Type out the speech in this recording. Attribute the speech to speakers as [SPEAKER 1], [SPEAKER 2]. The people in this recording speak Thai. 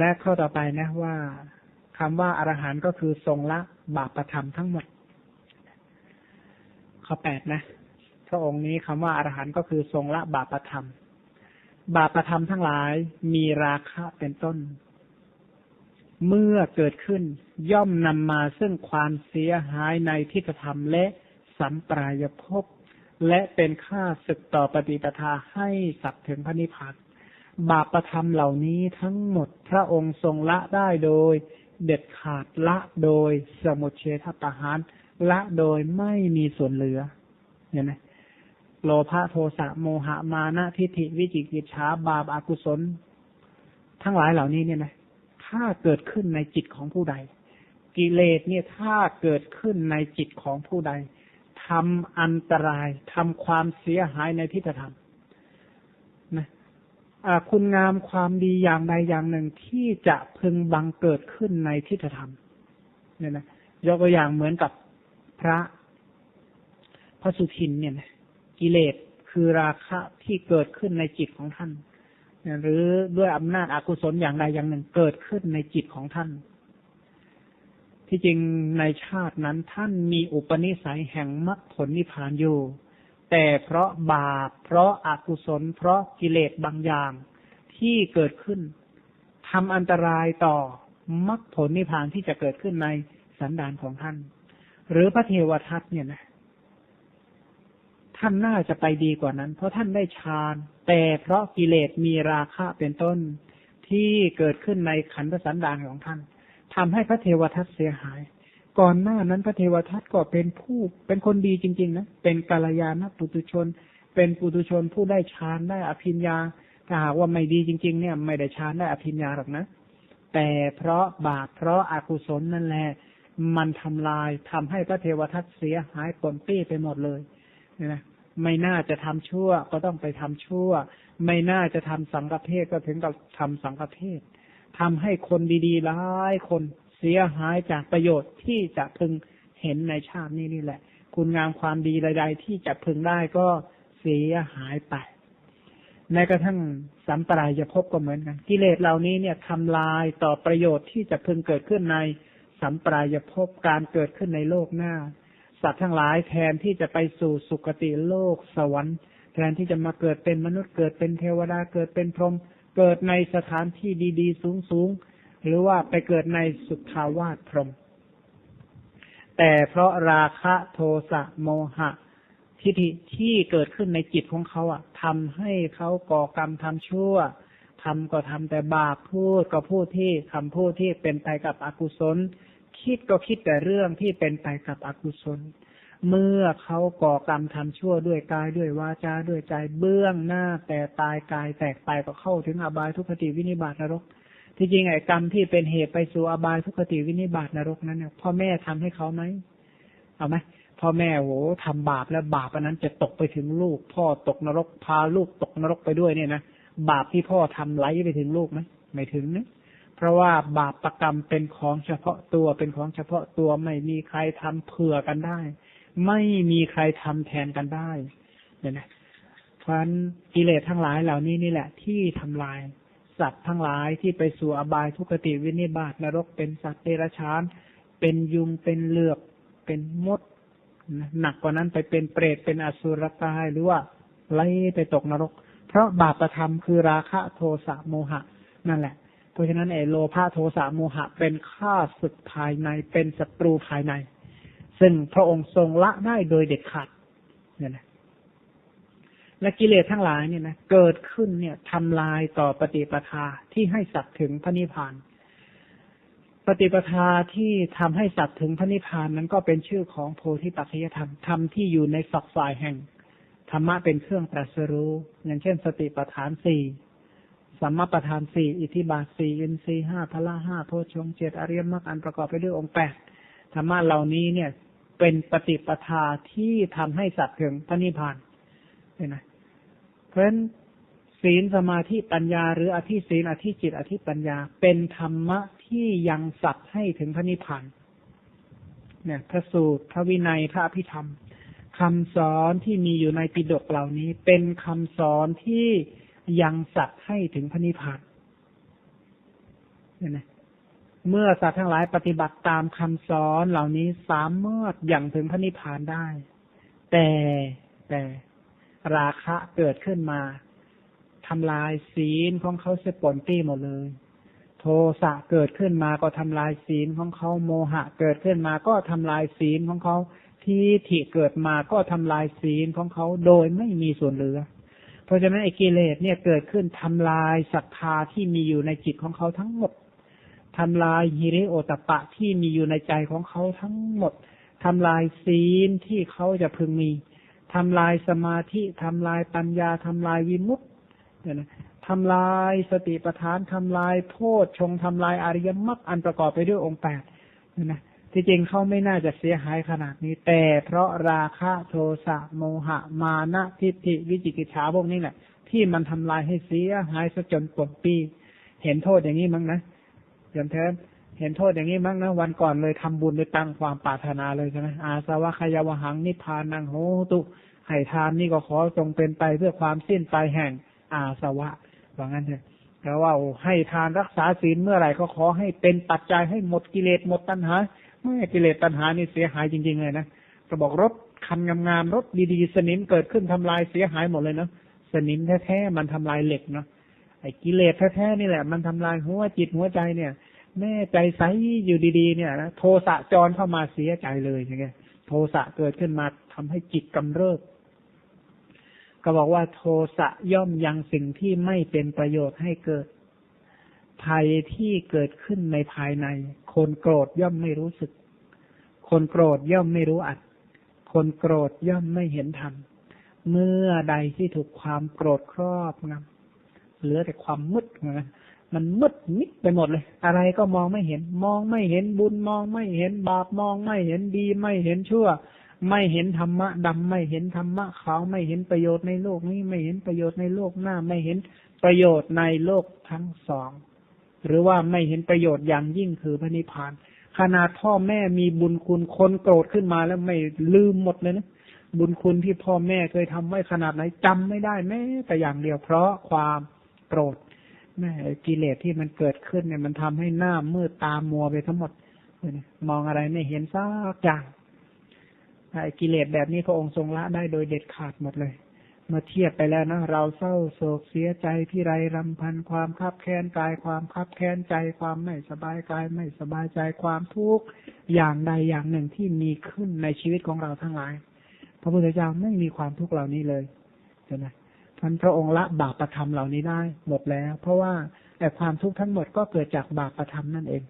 [SPEAKER 1] และข้อต่อไปนะว่าคำว่าอรหันต์ก็คือทรงละบาปประธรรมทั้งหมด ข้อแปดนะพระองค์นี้คำว่าอรหันต์ก็คือทรงละบาปประธรรม บาปประธรรมทั้งหลายมีราคะเป็นต้น เมื่อเกิดขึ้นย่อมนำมาซึ่งความเสียหายในทิฏฐธรรมและสัมปรายภพและเป็นค่าศึกต่อปฏิปทาให้สัตว์ถึงพระนิพพาน บาปประธรรมเหล่านี้ทั้งหมดพระองค์ทรงละได้โดย เด็ดขาดละโดยสมุทเฉทประหารละโดยไม่มีส่วนเหลือ เห็นไหมโลภะโทสะโมหะมานะทิฏฐิวิจิกิจฉาบาปอากุศล ทั้งหลายเหล่านี้เนี่ยนะถ้าเกิดขึ้นในจิตของผู้ใด กิเลสเนี่ยถ้าเกิดขึ้นในจิตของผู้ใดทำอันตรายทำความเสียหายในทิฏฐธรรม คุณงามความดีอย่างใดอย่างหนึ่งที่จะพึงบังเกิดขึ้นในทิฏฐธรรม เนี่ยนะยกตัวอย่างเหมือนกับพระพระสุทินเนี่ยนะกิเลสคือราคะที่เกิดขึ้นในจิตของท่าน หรือด้วยอำนาจอากุศลอย่างใดอย่างหนึ่งเกิดขึ้นในจิตของท่าน ที่จริงในชาตินั้นท่านมีอุปนิสัยแห่งมรรคผลนิพพานอยู่ แต่เพราะบาป เพราะอากุศล เพราะกิเลสบางอย่างที่เกิดขึ้นทำอันตรายต่อมรรคผลนิพพานที่จะเกิดขึ้นในสันดานของท่าน หรือพระเทวทัตเนี่ยนะท่านน่าจะไปดีกว่านั้น เพราะท่านได้ฌาน แต่เพราะกิเลสมีราคะเป็นต้นที่เกิดขึ้นในขันธสันดานของท่านทำให้พระเทวทัตเสียหาย ก่อนหน้านั้นพระเทวทัตก็เป็นผู้เป็นคนดีจริง ๆ นะ เป็นกาลยานปุตุชน เป็นปุตุชนผู้ได้ฌานได้อภิญญาถ้าหากว่าไม่ดีจริง ๆ เนี่ย ไม่ได้ฌานได้อภิญญาหรอกนะ แต่เพราะบาปเพราะอากุศลนั่นแหละมันทำลายทำให้พระเทวทัตเสียหายปนปี้ไปหมดเลยนะไม่น่าจะทำชั่วก็ต้องไปทำชั่ว ไม่น่าจะทำสังฆเพศก็ถึงกับทำสังฆเพศทำให้คนดีๆหลายคน เสียหายจากประโยชน์ที่จะพึงเห็นในชาตินี้นี่แหละ คุณงามความดีใดๆที่จะพึงได้ก็เสียหายไปแม้กระทั่งสัมปรายจะพบก็เหมือนกัน กิเลสเหล่านี้เนี่ยทำลายต่อประโยชน์ที่จะพึงเกิดขึ้นในสัมปรายภพการเกิดขึ้นในโลกหน้า สัตว์ทั้งหลายแทนที่จะไปสู่สุคติโลกสวรรค์ แทนที่จะมาเกิดเป็นมนุษย์เกิดเป็นเทวดาเกิดเป็นพรหมเกิดในสถานที่ดีๆ สูงๆ หรือว่าไปเกิดในสุทาวาสพรหมแต่เพราะราคะโทสะโมหะ ทิฏฐิที่เกิดขึ้นในจิตของเขาอะทำให้เขาก่อกรรมทำชั่วทำก็ทำแต่บาปพูดก็พูดที่คำพูดที่เป็นไปกับอกุศล คิดก็คิดแต่เรื่องที่เป็นไปกับอกุศล เมื่อเขาก่อกรรมทำชั่วด้วยกายด้วยวาจาด้วยใจเบื้องหน้าแต่ตายกายแตกไปก็เข้าถึงอบายทุกขติวินิบาตนรก ที่จริงไอ้กรรมที่เป็นเหตุไปสู่อบายทุกขติวินิบาตนรกนั้นเนี่ยพ่อแม่ทำให้เขาไหมเอาไหมพ่อแม่โหทำบาปแล้วบาปอันนั้นจะตกไปถึงลูก พ่อตกนรกพาลูกตกนรกไปด้วยเนี่ยนะบาปที่พ่อทำไหลไปถึงลูกไหมไม่ถึงนะเพราะว่าบาปประกรรมเป็นของเฉพาะตัวเป็นของเฉพาะตัวไม่มีใครทำเผื่อกันได้ ไม่มีใครทำแทนกันได้เนี่ยนะเพราะนั้นกิเลสทั้งหลายเหล่านี้นี่แหละที่ทำลาย สัตว์ทั้งหลายที่ไปสู่อบายทุกติวินิบาตนรกเป็นสัตว์เดรัจฉาน เป็นยุงเป็นเหลือกเป็นมดหนักกว่านั้นไปเป็นเปรตเป็นอสุรกายหรือว่าไล่ไปตกนรก เพราะบาปประธรรมคือราคะโทสะโมหะ นั่นแหละ เพราะฉะนั้นไอ้โลภะโทสะโมหะ เป็นข้าศึกภายในเป็นศัตรูภายใน ซึ่งพระองค์ทรงละได้โดยเด็ดขาดเนี่ยนะ และกิเลสทั้งหลายเนี่ยนะเกิดขึ้นเนี่ยทำลายต่อปฏิปทาที่ให้สัตว์ถึงพระนิพพาน ปฏิปทาที่ทำให้สัตว์ถึงพระนิพพานนั้นก็เป็นชื่อของโพธิปัจจยธรรมธรรมที่อยู่ในฝักฝ่ายแห่งธรรมะเป็นเครื่องตรัสรู้ อย่างเช่น สติปัฏฐานสี่สัมมาปัฏฐานสี่อิทิบาทสี่อินทรีห้าพละห้าโพชงเจ็ดอริยมรรคอันประกอบไปด้วยองค์แปดธรรมะเหล่านี้เนี่ย เป็นปฏิปทาที่ทำให้สัตว์ถึงพระนิพพานเห็นไหม เพราะฉะนั้นศีลสมาธิปัญญา หรืออธิศีลอธิจิต อธิปัญญา เป็นธรรมะที่ยังสัตว์ให้ถึงพระนิพพานเนี่ยพระสูตรพระวินัยพระพิธรรมคำสอนที่มีอยู่ในปิฎกเหล่านี้ เป็นคำสอนที่ยังสัตว์ให้ถึงพระนิพพานเนี่ยนะเมื่อสัตว์ทั้งหลายปฏิบัติตามคำสอนเหล่านี้สามารถอย่างถึงพระนิพพานได้ แต่แต่ ราคะเกิดขึ้นมาทำลายศีลของเขาเสียปนปี้หมดเลย โทสะเกิดขึ้นมาก็ทำลายศีลของเขาโมหะ เกิดขึ้นมาก็ทำลายศีลของเขาทีถิเกิดมาก็ทำลายศีลของเขาโดยไม่มีส่วนเหลือ เพราะฉะนั้นไอ้กิเลสเนี่ยเกิดขึ้นทำลายศรัทธาที่มีอยู่ในจิตของเขาทั้งหมดทำลายฮิริโอตปะที่มีอยู่ในใจของเขาทั้งหมดทำลายศีลที่เขาจะพึงมี ทำลายสมาธิทำลายปัญญาทำลายวิมุตติทำลายสติปัฏฐานทำลายโพชชงทำลายอริยมรรคอันประกอบไปด้วยองค์แปดนะที่จริงเขาไม่น่าจะเสียหายขนาดนี้ แต่เพราะราคะโทสะโมหะ มานะทิฏฐิวิจิกิจฉาพวกนี้แหละ ที่มันทำลายให้เสียหายซะจนปวดปี เห็นโทษอย่างนี้มั้งนะยอมเทม เห็นโทษอย่างนี้มั้งนะวันก่อนเลยทำบุญโดยตั้งความปรารถนาเลยใช่ไหมอาสวะขยาวหังนิพานังโหตุให้ทานนี่ก็ขอจงเป็นไปเพื่อความสิ้นไปแห่งอาสวะว่างั้นเถอะแล้วว่าให้ทานรักษาศีลเมื่อไหร่ก็ขอให้เป็นปัจจัยให้หมดกิเลสหมดตัณหาเมื่อกิเลสตัณหานี่เสียหายจริง ๆ เลยนะก็บอกรถคันงามๆรถดีๆสนิมเกิดขึ้นทำลายเสียหายหมดเลยเนาะสนิมแท้ๆมันทำลายเหล็กเนาะไอ้กิเลสแท้ๆนี่แหละ มันทำลายหัวจิตหัวใจเนี่ย แม่ใจใสอยู่ดีๆ เนี่ยนะโทสะจรเข้ามาเสียใจเลยอย่างเงี้ยโทสะเกิดขึ้นมาทำให้จิตกำเริบก็บอกว่าโทสะย่อมยังสิ่งที่ไม่เป็นประโยชน์ให้เกิด ภัยที่เกิดขึ้นในภายใน คนโกรธย่อมไม่รู้สึก คนโกรธย่อมไม่รู้อัด คนโกรธย่อมไม่เห็นธรรม เมื่อใดที่ถูกความโกรธครอบงำเหลือแต่ความมืดนะ มันมืดมิดไปหมดเลย อะไรก็มองไม่เห็น มองไม่เห็นบุญมองไม่เห็นบาปมองไม่เห็นดี ไม่เห็นชั่ว ไม่เห็นธรรมะดำไม่เห็นธรรมะขาวไม่เห็นประโยชน์ในโลกนี้ไม่เห็นประโยชน์ในโลกหน้า ไม่เห็นประโยชน์ในโลกทั้งสอง หรือว่าไม่เห็นประโยชน์อย่างยิ่งคือพระนิพพาน ขนาดพ่อแม่มีบุญคุณคนโกรธขึ้นมาแล้วไม่ลืมหมดเลยนะบุญคุณที่พ่อแม่เคยทำไว้ขนาดไหนจำไม่ได้แม้แต่อย่างเดียวเพราะความโกรธ แม่กิเลสที่มันเกิดขึ้นเนี่ยมันทำให้หน้ามืดตามัวไปทั้งหมดมองอะไรไม่เห็นสักอย่างไอ้กิเลสแบบนี้พระองค์ทรงละได้โดยเด็ดขาดหมดเลย เมื่อเทียบไปแล้วนะเราเศร้าโศกเสียใจที่ไรรำพันความคับแค้นกายความคับแค้นใจความไม่สบายกายไม่สบายใจความทุกข์อย่างใดอย่างหนึ่งที่มีขึ้นในชีวิตของเราทั้งหลาย พระพุทธเจ้าไม่มีความทุกข์เหล่านี้เลยเห็นไหม ท่านพระองค์ละบาปประธรรมเหล่านี้ได้หมดแล้ว เพราะว่าแต่ความทุกข์ทั้งหมดก็เกิดจากบาปประธรรมนั่นเอง